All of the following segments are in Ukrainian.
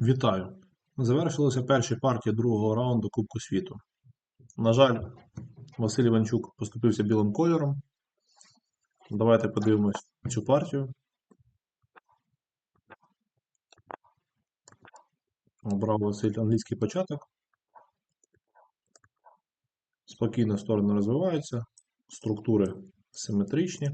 Вітаю! Завершилися перші партії другого раунду Кубку світу. На жаль, Василь Іванчук поступився білим кольором. Давайте подивимось цю партію. Обрав Василь англійський початок. Спокійно сторони розвиваються, структури симетричні.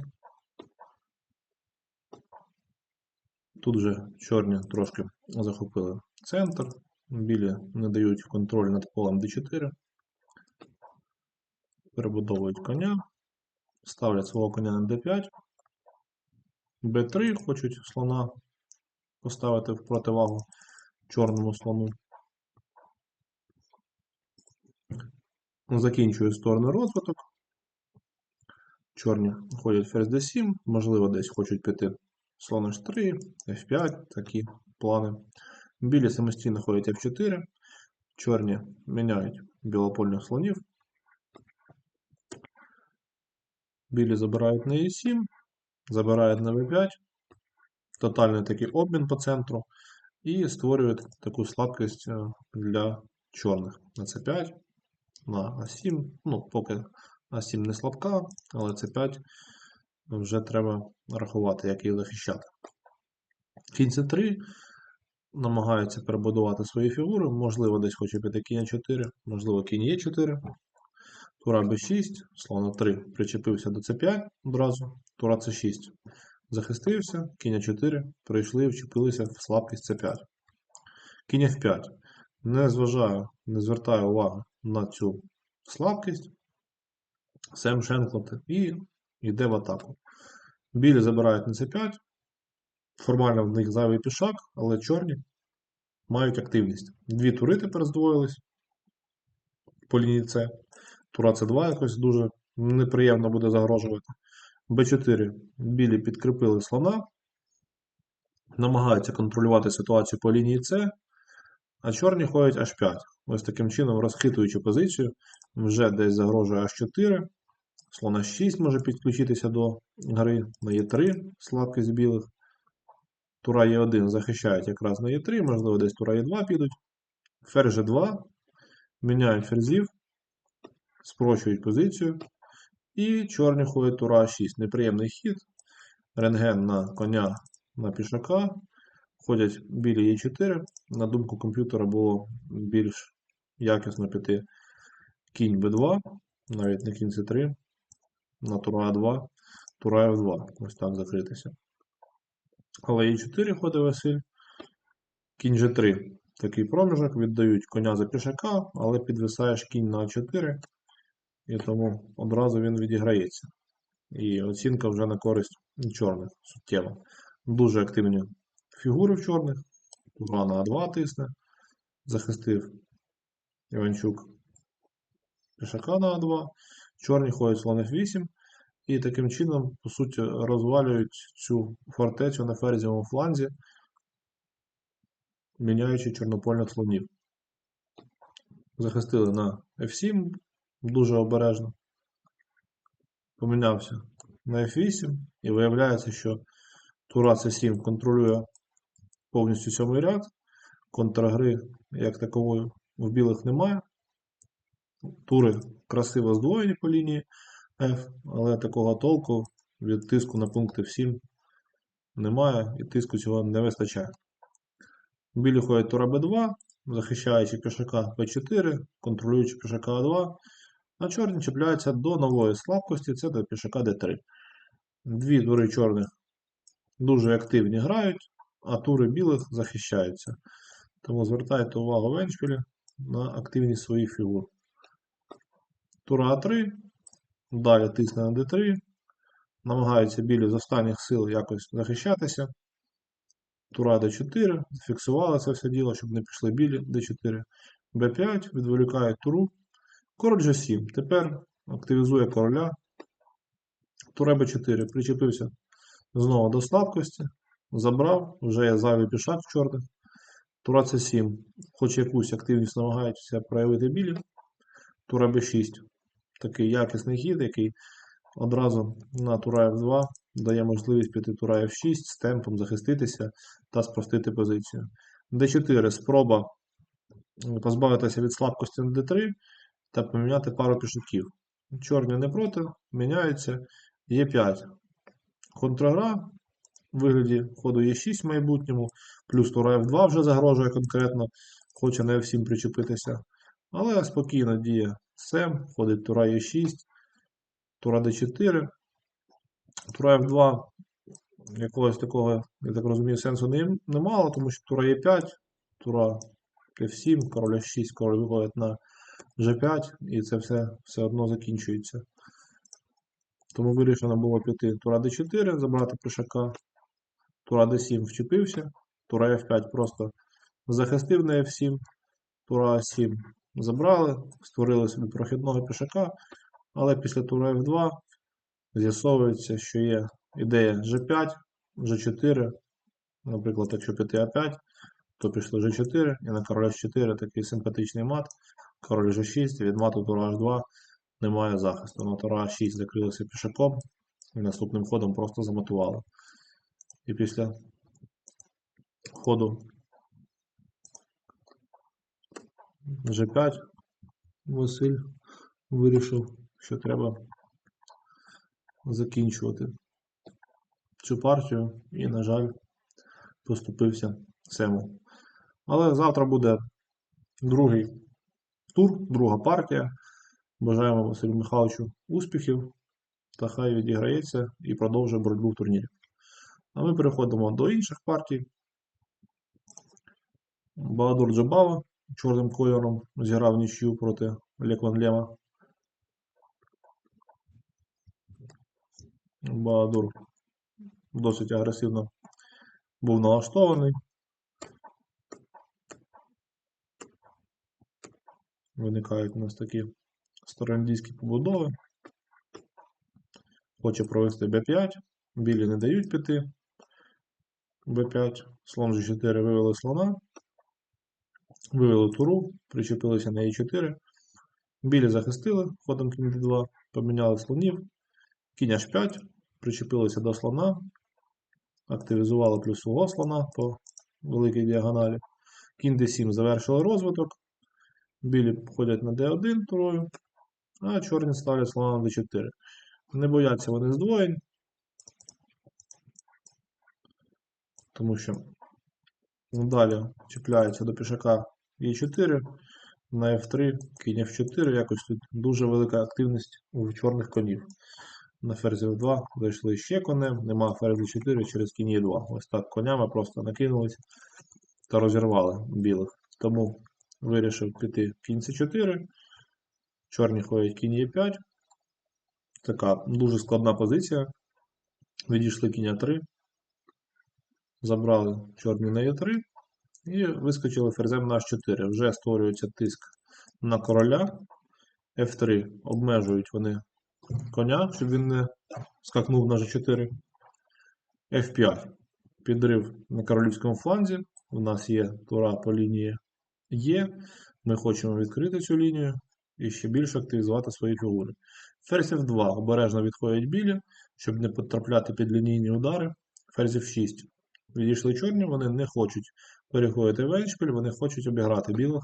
Тут вже чорні трошки захопили центр, білі не дають контроль над полем d4, перебудовують коня, ставлять свого коня на d5, b3 хочуть слона поставити в противагу чорному слону. Закінчує сторони розвиток. Чорні ходять ферзь d7, можливо, десь хочуть піти слон h3, f5, такі плани. Білі самостійно ходять f4, чорні міняють білопольних слонів. Білі забирають на e7, забирають на v5, тотальний такий обмін по центру, і створюють таку слабкість е, для чорних на c5, на a7. Ну, поки a7 не слабка, але c5 вже треба рахувати, як її захищати. Кінь c3 намагається перебудувати свої фігури, можливо, десь хоче піти кінь 4, можливо, кінь Е4, тура b6, слон 3 причепився до c5 одразу, тура c6 захистився, кінь 4 прийшли і вчепилися в слабкість c5. Кінь f5. Не зважаю, не звертаю уваги на цю слабкість. Сем Шенклот і йде в атаку. Білі забирають на c5. Формально в них зайвий пішак, але чорні мають активність. Дві тури тепер здвоїлись по лінії С. Тура С2 якось дуже неприємно буде загрожувати. Б4. Білі підкріпили слона. Намагаються контролювати ситуацію по лінії С, а чорні ходять H5. Ось таким чином, розхитуючи позицію, вже десь загрожує H4. Слон H6 може підключитися до гри на Е3, слабкість білих. Тура Е1 захищають якраз на Е3, можливо, десь тура Е2 підуть. Ферзь G2, міняють ферзів, спрощують позицію. І чорні ходять тура А6. Неприємний хід. Рентген на коня на пішака. Ходять білі Е4. На думку комп'ютера було більш якісно піти кінь Б2, навіть не кінь С3, на тура А2, тура F2. Ось так закритися. Але Е4 ходить Василь. Кінь G3. Такий проміжок. Віддають коня за пішака, але підвисаєш кінь на А4. І тому одразу він відіграється. І оцінка вже на користь чорних суттєво. Дуже активні фігури в чорних. Тура на А2 тисне. Захистив Іванчук пішака на А2. Чорні ходять слон F8. І таким чином, по суті, розвалюють цю фортецю на ферзівому фланзі, міняючи чорнопольних слонів. Захистили на F7 дуже обережно. Помінявся на F8, і виявляється, що тура C7 контролює повністю сьомий ряд. Контрагри, як такової, в білих немає. Тури красиво здвоєні по лінії. F, але такого толку від тиску на пункти F7 немає, і тиску цього не вистачає. Білі ходять тура B2, захищаючи пішака P4, контролюючи пішака А2, а чорні чіпляються до нової слабкості, це до пішака D3. Дві тури чорних дуже активні грають, а тури білих захищаються. Тому звертайте увагу в еншпілі на активність своїх фігур. Тура А3. Далі тисне на D3. Намагаються білі з останніх сил якось захищатися. Тура D4. Зафіксували це все діло, щоб не пішли білі D4. B5. Відволікають туру. Король G7. Тепер активізує короля. Тура B4. Причепився знову до слабкості. Забрав. Вже є зайвий пішак в чорних. Тура C7. Хоч якусь активність намагаються проявити білі. Тура B6 такий якісний хід, який одразу на тура F2 дає можливість піти тура F6 з темпом захиститися та спростити позицію. d4 спроба позбавитися від слабкості на d3 та поміняти пару пішаків. Чорні не проти, міняються. Е5. Контрагра в вигляді ходу Е6 в майбутньому, плюс тура F2 вже загрожує конкретно, хоче на F7 причепитися. Але спокійно діє Сем, ходить тура Е6, тура D4, тура F2. Якогось такого, я так розумію, сенсу не, немало, тому що тура Е5, тура F7, король F6, король виходить на G5, і це все все одно закінчується. Тому вирішено було піти тура D4, забрати пішака, тура D7 вчепився, тура F5 просто захистив на F7, тура A7 забрали, створили собі прохідного пішака, але після тура F2 з'ясовується, що є ідея G5, G4, наприклад, якщо піти А5, то пішли G4 і на король H4 такий симпатичний мат, король G6, від мату тура H2 немає захисту. На тура А6 закрилися пішаком і наступним ходом просто замотували. І після ходу G5 Василь вирішив, що треба закінчувати цю партію і, на жаль, поступився Сему. Але завтра буде другий тур, друга партія. Бажаємо Василю Михайловичу успіхів та хай відіграється і продовжує боротьбу в турнірі. А ми переходимо до інших партій. Багадур Джабава чорним кольором зіграв нічю проти Лекван Лема. Багадур досить агресивно був налаштований. Виникають у нас такі староіндійські побудови. Хоче провести b5. Білі не дають піти. b5. Слон g4 вивели слона. Вивели туру, причепилися на e4. Білі захистили ходом кінь d2, поміняли слонів. Кінь h5, причепилися до слона. Активізували плюсового слона по великій діагоналі. Кінь d7 завершили розвиток. Білі ходять на d1 турою, а чорні ставлять слона на d4. Не бояться вони здвоєнь, тому що далі чіпляються до пішака e4, на f3, кінь f4, якось тут дуже велика активність у чорних конів. На ферзі f2 зайшли ще конем, нема ферзі 4 через кінь e2. Ось так конями просто накинулись та розірвали білих. Тому вирішив піти кінь c4. Чорні ходять кінь e5. Така дуже складна позиція. Відійшли кінь А3. Забрали чорні на Е3 і вискочили ферзем на H4. Вже створюється тиск на короля. F3 обмежують вони коня, щоб він не скакнув на G4. F5. Підрив на королівському фланзі. У нас є тура по лінії Е. Ми хочемо відкрити цю лінію і ще більше активізувати свої фігури. Ферзь F2 обережно відходять білі, щоб не потрапляти під лінійні удари. Ферзь F6. Відійшли чорні, вони не хочуть переходити в еншпіль, вони хочуть обіграти білих.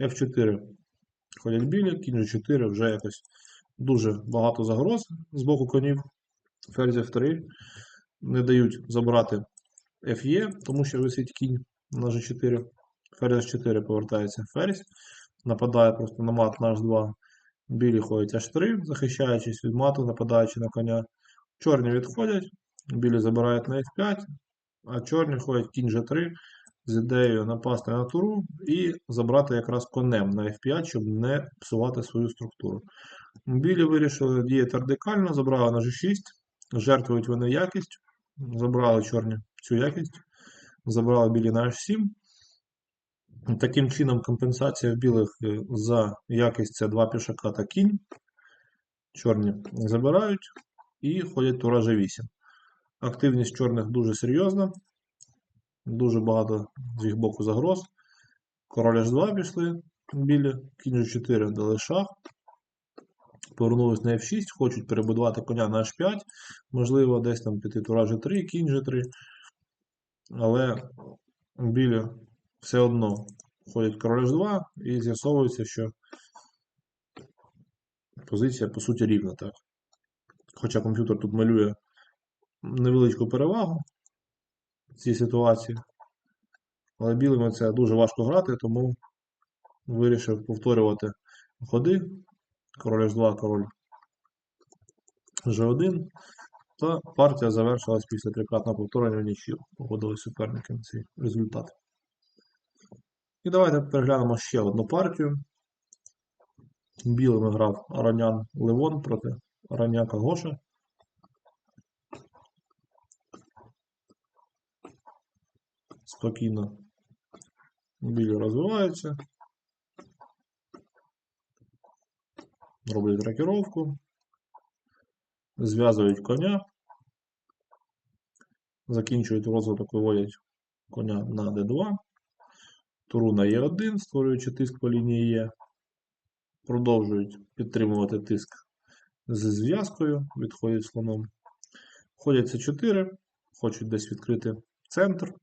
F4 ходять білі, кінь G4 вже якось дуже багато загроз з боку конів. Ферзь F3 не дають забрати FE, тому що висить кінь на G4. Ферзь 4 повертається ферзь. Нападає просто на мат на H2. Білі ходять H3, захищаючись від мату, нападаючи на коня. Чорні відходять, білі забирають на F5, а чорні ходять кінь G3 з ідеєю напасти на туру і забрати якраз конем на F5, щоб не псувати свою структуру. Білі вирішили діяти радикально, забрали на G6, жертвують вони якість, забрали чорні цю якість, забрали білі на H7. Таким чином, компенсація в білих е, за якість це два пішака та кінь. Чорні забирають і ходять тура G8. Активність чорних дуже серйозна. Дуже багато з їх боку загроз. Король H2 пішли білі, кінь G4 дали шах. Повернулись на F6, хочуть перебудувати коня на H5. Можливо, десь там піти тура G3, кінь G3. Але білі все одно ходять король H2 і з'ясовується, що позиція по суті рівна, так. Хоча комп'ютер тут малює невеличку перевагу цій ситуації. Але білими це дуже важко грати, тому вирішив повторювати ходи. Король H2, король G1. Та партія завершилась після трикратного повторення в нічию. Погодили суперники на цей результат. І давайте переглянемо ще одну партію. Білими грав Аронян Левон проти Ароняка Гоша. Спокійно білі розвиваються. Роблять рокіровку. Зв'язують коня. Закінчують розвиток, виводять коня на d2. Туру на Е1, створюючи тиск по лінії Е. Продовжують підтримувати тиск з зв'язкою, відходять слоном. Ходять С4, хочуть десь відкрити центр.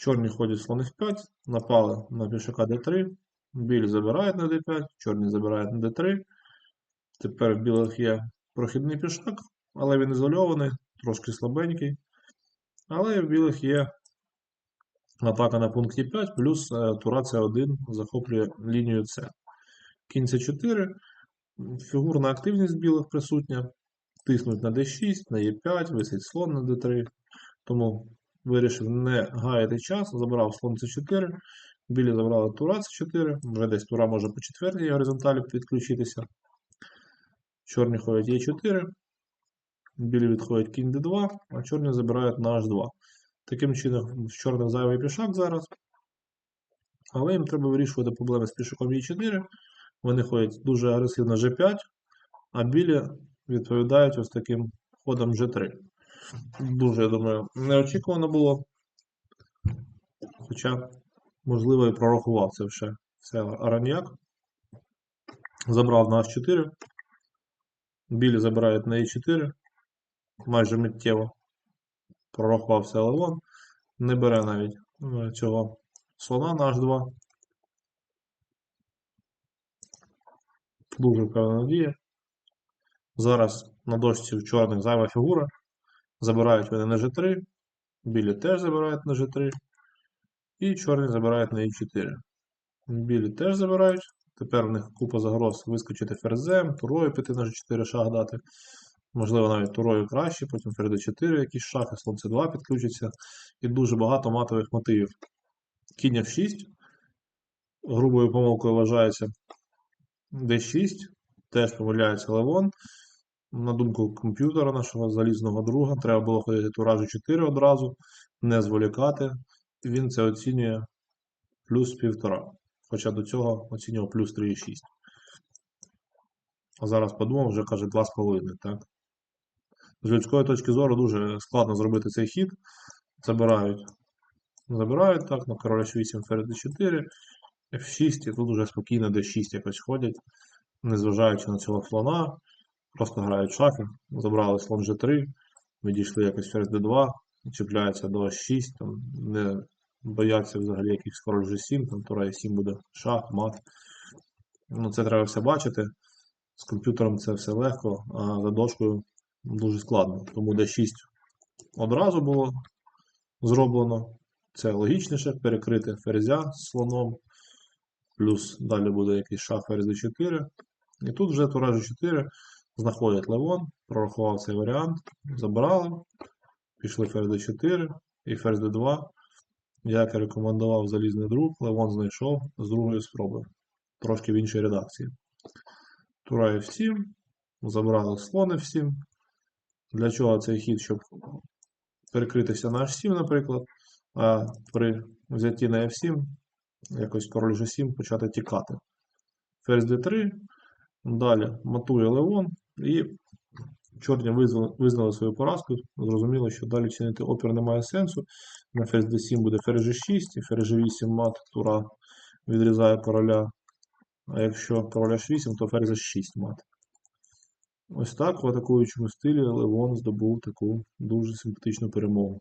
Чорні ходять слон F5, напали на пішака d3, білі забирають на d5, чорні забирають на d3. Тепер в білих є прохідний пішак, але він ізольований, трошки слабенький. Але в білих є атака на пункті 5, плюс е, тура С1 захоплює лінію С. Кінь С4, фігурна активність білих присутня. Тиснуть на d6, на e5, висить слон на d3. Тому вирішив не гаяти час, забрав слон c4, білі забрали тура c4, вже десь тура може по четвертій горизонталі підключитися. Чорні ходять e4, білі відходять кінь d2, а чорні забирають на h2. Таким чином, в чорних зайвий пішак зараз. Але їм треба вирішувати проблеми з пішаком e4. Вони ходять дуже агресивно g5, а білі відповідають ось таким ходом g3. Дуже, я думаю, неочікувано було. Хоча, можливо, і прорахував це все Араньяк. Забрав на H4. Білі забирають на E4. Майже миттєво. Прорахував все Левон. Не бере навіть е, цього слона на H2. Дуже впевнена дія. Зараз на дошці в чорних зайва фігура. Забирають вони на G3. Білі теж забирають на G3. І чорні забирають на E4. Білі теж забирають. Тепер в них купа загроз вискочити ферзем, турою піти на G4 шах дати. Можливо, навіть турою краще, потім ферзь 4 якісь шахи, слон С2 підключиться. І дуже багато матових мотивів. Кінь F6. Грубою помилкою вважається D6. Теж помиляється Левон. На думку комп'ютера нашого залізного друга, треба було ходити туражу 4 одразу, не зволікати. Він це оцінює плюс 1,5. Хоча до цього оцінював плюс 3,6. А зараз подумав, вже каже 2,5. так? З людської точки зору дуже складно зробити цей хід. Забирають. Забирають так, на король H8 ферзь 4 F6, і тут вже спокійно D6 якось ходять, незважаючи на цього слона. Просто грають шахи, забрали слон G3, відійшли якось ферзь D2, чіпляються до H6, там не бояться взагалі якихось король G7, там тура E7 буде шах, мат. Ну, Це треба все бачити. З комп'ютером це все легко, а за дошкою дуже складно. Тому D6 одразу було зроблено. Це логічніше перекрити ферзя слоном. Плюс далі буде якийсь шах ферзь D4. І тут вже тура G4 знаходять Левон, прорахував цей варіант, забрали, пішли ферзь d4 і ферзь d2. Як і рекомендував залізний друг, Левон знайшов з другої спроби. Трошки в іншій редакції. Тура F7, забрали слон F7. Для чого цей хід, щоб перекритися на H7, наприклад, а при взятті на F7 якось король G7 почати тікати. Ферзь d3. Далі матує Левон, і чорні визнали, свою поразку. Зрозуміло, що далі чинити опір немає сенсу. На ферзь d7 буде ферзь g6, і ферзь g8 мат, тура відрізає короля. А якщо король h8, то ферзь h6 мат. Ось так в атакуючому стилі Левон здобув таку дуже симпатичну перемогу.